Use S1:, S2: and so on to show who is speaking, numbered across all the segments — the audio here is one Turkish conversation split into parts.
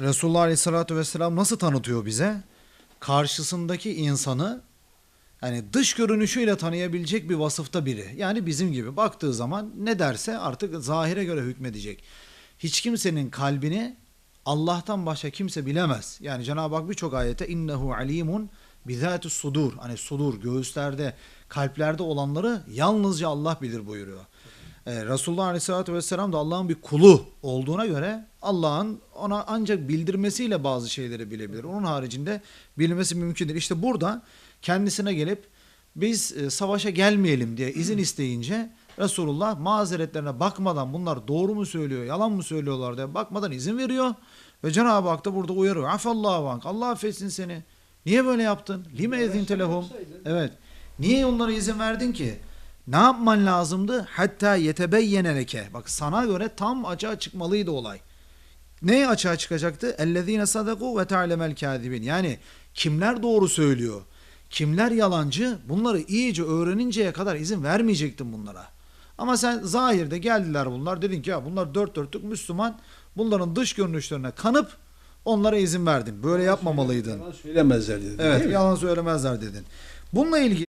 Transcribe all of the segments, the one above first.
S1: Resulullah Aleyhisselatü Vesselam nasıl tanıtıyor bize? Karşısındaki insanı yani dış görünüşüyle tanıyabilecek bir vasıfta biri. Yani bizim gibi baktığı zaman ne derse artık zahire göre hükmedecek. Hiç kimsenin kalbini Allah'tan başka kimse bilemez. Yani Cenab-ı Hak birçok ayete innehu alimun bizatü sudur. Hani sudur göğüslerde, kalplerde olanları yalnızca Allah bilir buyuruyor. Ee, Resulullah Aleyhisselatü Vesselam da Allah'ın bir kulu olduğuna göre Allah'ın ona ancak bildirmesiyle bazı şeyleri bilebilir. Onun haricinde bilmesi mümkün değil. İşte burada kendisine gelip biz e, savaşa gelmeyelim diye izin isteyince Resulullah mazeretlerine bakmadan bunlar doğru mu söylüyor, yalan mı söylüyorlar diye bakmadan izin veriyor. Ve Cenab-ı Hak da burada uyarıyor. Afallahu ank. Allah affetsin seni. Niye böyle yaptın? Lime ezinte lehum. Evet. Niye onlara izin verdin ki? Ne yapman lazımdı? Hatta yetebeyyene leke. Bak sana göre tam açığa çıkmalıydı olay. Ne açığa çıkacaktı? Ellezine sadaku ve ta'lemel kâzibin. Yani kimler doğru söylüyor? Kimler yalancı? Bunları iyice öğreninceye kadar izin vermeyecektin bunlara. Ama sen zahirde geldiler bunlar. Dedin ki ya bunlar dört dörtlük Müslüman. Bunların dış görünüşlerine kanıp onlara izin verdin. Böyle yapmamalıydın.
S2: Yalan söylemezler dedi.
S1: Evet yalan söylemezler dedin. Bununla ilgili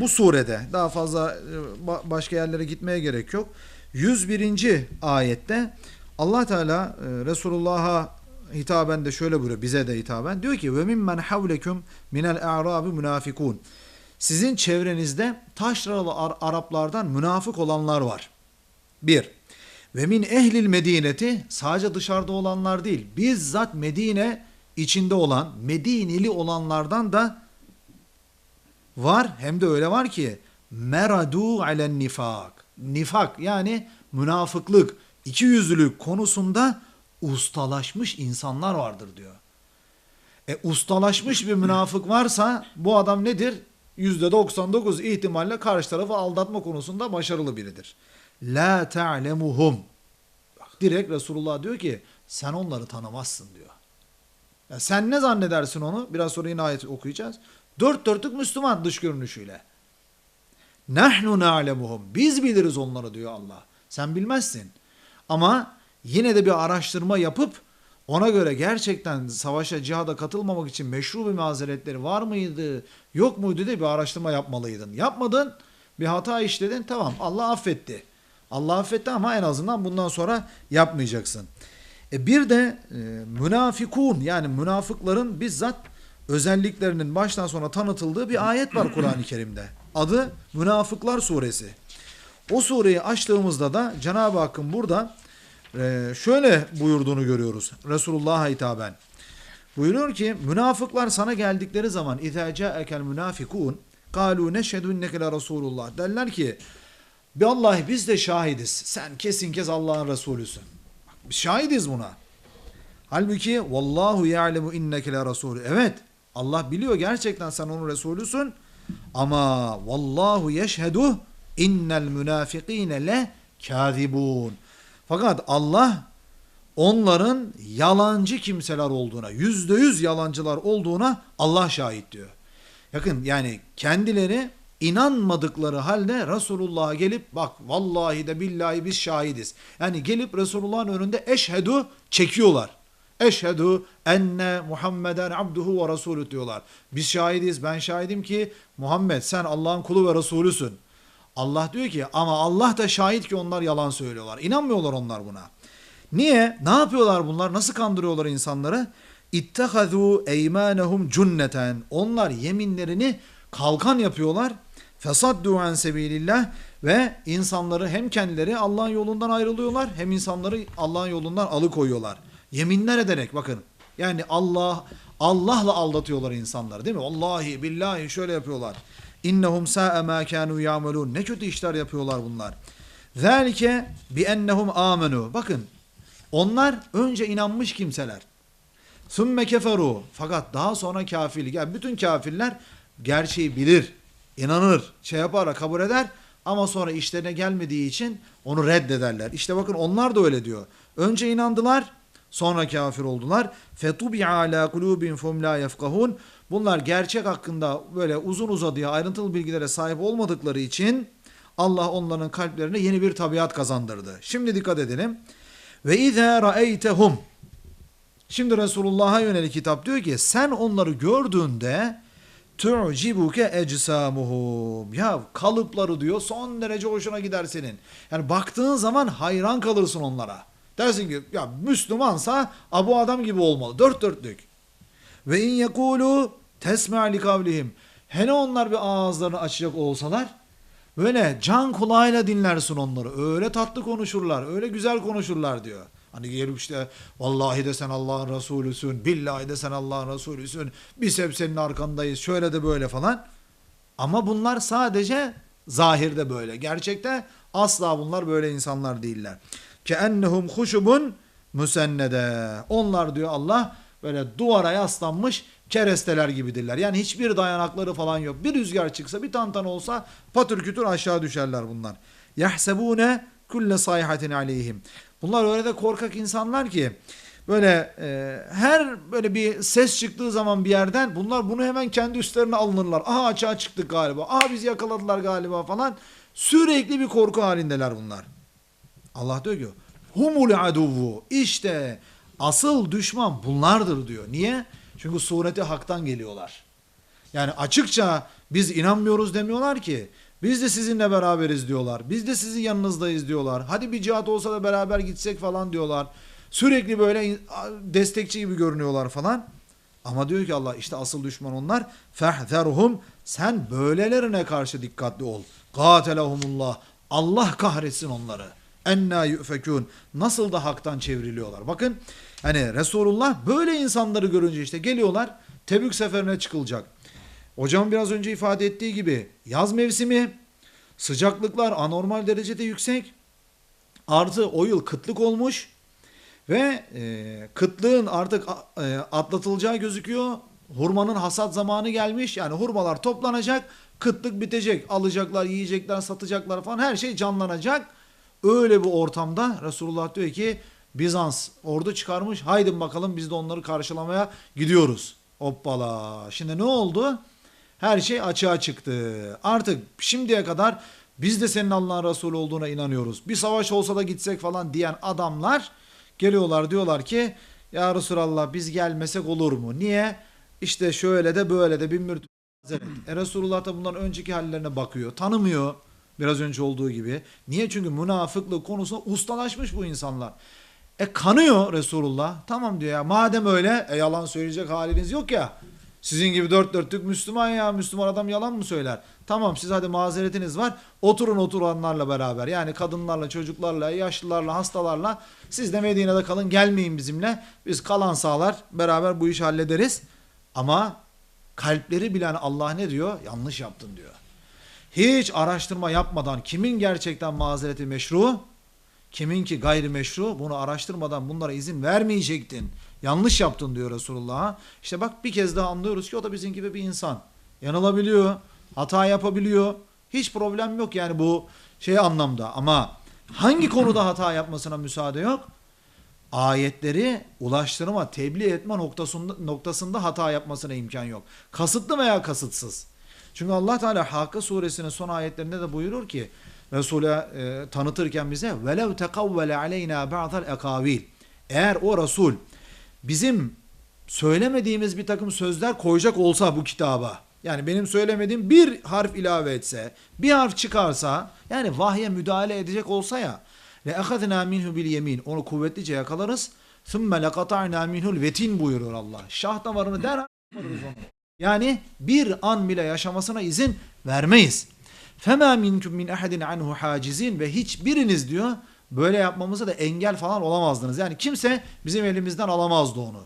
S1: bu surede daha fazla e, ba- başka yerlere gitmeye gerek yok. 101. ayette Allah Teala e, Resulullah'a hitaben de şöyle buyuruyor bize de hitaben diyor ki ve mimmen havlekum minel a'rabi münafikun. Sizin çevrenizde taşralı Ar- Araplardan münafık olanlar var. Bir. Ve min ehlil medineti sadece dışarıda olanlar değil bizzat Medine içinde olan Medineli olanlardan da var hem de öyle var ki meradu alen nifak. Nifak yani münafıklık, ikiyüzlülük konusunda ustalaşmış insanlar vardır diyor. E ustalaşmış bir münafık varsa bu adam nedir? %99 ihtimalle karşı tarafı aldatma konusunda başarılı biridir. La ta'lemuhum. Direkt Resulullah diyor ki sen onları tanımazsın diyor. Ya sen ne zannedersin onu? Biraz sonra yine ayet okuyacağız. Dört dörtlük Müslüman dış görünüşüyle. Nahnu na'lemuhum. Biz biliriz onları diyor Allah. Sen bilmezsin. Ama yine de bir araştırma yapıp ona göre gerçekten savaşa cihada katılmamak için meşru bir mazeretleri var mıydı, yok muydu diye bir araştırma yapmalıydın. Yapmadın, bir hata işledin, tamam Allah affetti. Allah affetti ama en azından bundan sonra yapmayacaksın. E bir de e, münafikun yani münafıkların bizzat özelliklerinin baştan sona tanıtıldığı bir ayet var Kur'an-ı Kerim'de. Adı Münafıklar Suresi. O sureyi açtığımızda da Cenab-ı Hakk'ın burada e, şöyle buyurduğunu görüyoruz Resulullah'a hitaben. Buyuruyor ki münafıklar sana geldikleri zaman اِذَا جَاءَكَ الْمُنَافِكُونَ قَالُوا نَشْهَدُ اِنَّكَ لَرَسُولُ Derler ki Vallahi biz de şahidiz. Sen kesin kes Allah'ın Resulüsün. Bak, biz şahidiz buna. Halbuki vallahu ya'lemu inneke la rasulü. Evet Allah biliyor gerçekten sen onun Resulüsün. Ama vallahu yeşhedu innel münafikine le kâzibun. Fakat Allah onların yalancı kimseler olduğuna, yüzde yüz yalancılar olduğuna Allah şahit diyor. Yakın yani kendileri inanmadıkları halde Resulullah'a gelip bak vallahi de billahi biz şahidiz. Yani gelip Resulullah'ın önünde eşhedü çekiyorlar. Eşhedü enne Muhammeden abduhu ve rasulü diyorlar. Biz şahidiz ben şahidim ki Muhammed sen Allah'ın kulu ve Resulüsün. Allah diyor ki ama Allah da şahit ki onlar yalan söylüyorlar. İnanmıyorlar onlar buna. Niye? Ne yapıyorlar bunlar? Nasıl kandırıyorlar insanları? İttehazû eymanehum cunneten. Onlar yeminlerini kalkan yapıyorlar. Fesaddu an sebilillah ve insanları hem kendileri Allah'ın yolundan ayrılıyorlar hem insanları Allah'ın yolundan alıkoyuyorlar. Yeminler ederek bakın. Yani Allah Allah'la aldatıyorlar insanları değil mi? Vallahi billahi şöyle yapıyorlar. İnnehum sa'e ma kanu ya'malun. Ne kötü işler yapıyorlar bunlar. Zalike bi ennehum amenu. Bakın onlar önce inanmış kimseler. Sümme keferu. Fakat daha sonra kafirlik. Yani bütün kafirler gerçeği bilir, inanır, şey yapar, kabul eder ama sonra işlerine gelmediği için onu reddederler. İşte bakın onlar da öyle diyor. Önce inandılar, sonra kafir oldular. Fetubi ala kulubin fum la yefkahun. Bunlar gerçek hakkında böyle uzun uzadıya ayrıntılı bilgilere sahip olmadıkları için Allah onların kalplerine yeni bir tabiat kazandırdı. Şimdi dikkat edelim. Ve izâ ra'eytehum Şimdi Resulullah'a yönelik kitap diyor ki sen onları gördüğünde tu'cibuke ecsamuhum. Ya kalıpları diyor son derece hoşuna gider senin. Yani baktığın zaman hayran kalırsın onlara. Dersin ki ya Müslümansa bu adam gibi olmalı. Dört dörtlük. Ve in yekulu tesma li kavlihim. Hele onlar bir ağızlarını açacak olsalar böyle can kulağıyla dinlersin onları. Öyle tatlı konuşurlar, öyle güzel konuşurlar diyor. Hani gelip işte vallahi de sen Allah'ın Resulüsün, billahi de sen Allah'ın Resulüsün, biz hep senin arkandayız, şöyle de böyle falan. Ama bunlar sadece zahirde böyle. Gerçekte asla bunlar böyle insanlar değiller. Ke ennehum huşubun müsennede. Onlar diyor Allah böyle duvara yaslanmış keresteler gibidirler. Yani hiçbir dayanakları falan yok. Bir rüzgar çıksa, bir tantan olsa patır kütür aşağı düşerler bunlar. Yahsebune kulle sayhatin aleyhim. Bunlar öyle de korkak insanlar ki böyle e, her böyle bir ses çıktığı zaman bir yerden bunlar bunu hemen kendi üstlerine alınırlar. Aha açığa çıktık galiba. Aha bizi yakaladılar galiba falan. Sürekli bir korku halindeler bunlar. Allah diyor ki humul aduvu işte asıl düşman bunlardır diyor. Niye? Çünkü sureti haktan geliyorlar. Yani açıkça biz inanmıyoruz demiyorlar ki. Biz de sizinle beraberiz diyorlar. Biz de sizin yanınızdayız diyorlar. Hadi bir cihat olsa da beraber gitsek falan diyorlar. Sürekli böyle destekçi gibi görünüyorlar falan. Ama diyor ki Allah işte asıl düşman onlar. Fehzerhum sen böylelerine karşı dikkatli ol. Katelehumullah. Allah kahretsin onları. Enna yufekun. Nasıl da haktan çevriliyorlar. Bakın hani Resulullah böyle insanları görünce işte geliyorlar. Tebük seferine çıkılacak. Hocam biraz önce ifade ettiği gibi yaz mevsimi sıcaklıklar anormal derecede yüksek. Artı o yıl kıtlık olmuş ve e, kıtlığın artık e, atlatılacağı gözüküyor. Hurmanın hasat zamanı gelmiş. Yani hurmalar toplanacak, kıtlık bitecek. Alacaklar, yiyecekler, satacaklar falan her şey canlanacak. Öyle bir ortamda Resulullah diyor ki Bizans ordu çıkarmış. Haydi bakalım biz de onları karşılamaya gidiyoruz. Hoppala. Şimdi ne oldu? Her şey açığa çıktı. Artık şimdiye kadar biz de senin Allah'ın Resulü olduğuna inanıyoruz. Bir savaş olsa da gitsek falan diyen adamlar geliyorlar diyorlar ki ya Resulallah biz gelmesek olur mu? Niye? İşte şöyle de böyle de bin mürtü e Resulullah da bunların önceki hallerine bakıyor. Tanımıyor biraz önce olduğu gibi. Niye? Çünkü münafıklık konusunda ustalaşmış bu insanlar. E kanıyor Resulullah. Tamam diyor ya madem öyle e yalan söyleyecek haliniz yok ya. Sizin gibi dört dörtlük Müslüman ya. Müslüman adam yalan mı söyler? Tamam siz hadi mazeretiniz var. Oturun oturanlarla beraber. Yani kadınlarla, çocuklarla, yaşlılarla, hastalarla. Siz de Medine'de kalın gelmeyin bizimle. Biz kalan sağlar beraber bu işi hallederiz. Ama kalpleri bilen Allah ne diyor? Yanlış yaptın diyor. Hiç araştırma yapmadan kimin gerçekten mazereti meşru, kiminki gayrimeşru bunu araştırmadan bunlara izin vermeyecektin. Yanlış yaptın diyor Resulullah'a. İşte bak bir kez daha anlıyoruz ki o da bizim gibi bir insan. Yanılabiliyor, hata yapabiliyor. Hiç problem yok yani bu şey anlamda ama hangi konuda hata yapmasına müsaade yok? Ayetleri ulaştırma, tebliğ etme noktasında, noktasında hata yapmasına imkan yok. Kasıtlı veya kasıtsız. Çünkü Allah Teala Hakka suresinin son ayetlerinde de buyurur ki Resul'e e, tanıtırken bize velev tekavvele aleyna ba'dal ekavil. Eğer o Resul bizim söylemediğimiz bir takım sözler koyacak olsa bu kitaba yani benim söylemediğim bir harf ilave etse, bir harf çıkarsa, yani vahye müdahale edecek olsa ya, ve ahadna minhu bil yemin, onu kuvvetlice yakalarız. Thumma laqata'na minhu'l vetin buyuruyor Allah. Şah damarını der Yani bir an bile yaşamasına izin vermeyiz. Fema minkum min ahadin anhu hacizin ve hiçbiriniz diyor böyle yapmamıza da engel falan olamazdınız. Yani kimse bizim elimizden alamazdı onu.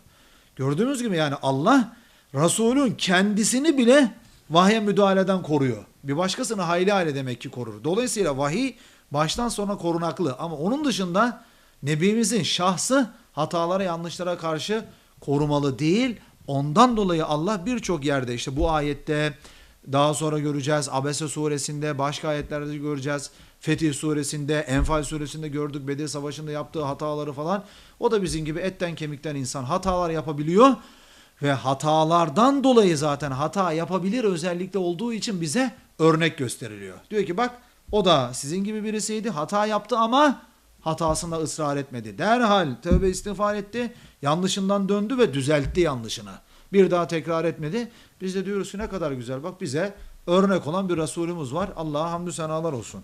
S1: Gördüğümüz gibi yani Allah Resulün kendisini bile vahye müdahaleden koruyor. Bir başkasını hayli hayli demek ki korur. Dolayısıyla vahiy baştan sona korunaklı ama onun dışında Nebimizin şahsı hatalara yanlışlara karşı korumalı değil. Ondan dolayı Allah birçok yerde işte bu ayette daha sonra göreceğiz. Abese suresinde başka ayetlerde göreceğiz. Fetih suresinde, Enfal suresinde gördük Bedir Savaşı'nda yaptığı hataları falan. O da bizim gibi etten kemikten insan hatalar yapabiliyor ve hatalardan dolayı zaten hata yapabilir özellikle olduğu için bize örnek gösteriliyor. Diyor ki bak o da sizin gibi birisiydi hata yaptı ama hatasında ısrar etmedi. Derhal tövbe istiğfar etti. Yanlışından döndü ve düzeltti yanlışını. Bir daha tekrar etmedi. Biz de diyoruz ki ne kadar güzel. Bak bize örnek olan bir Resulümüz var. Allah'a hamdü senalar olsun.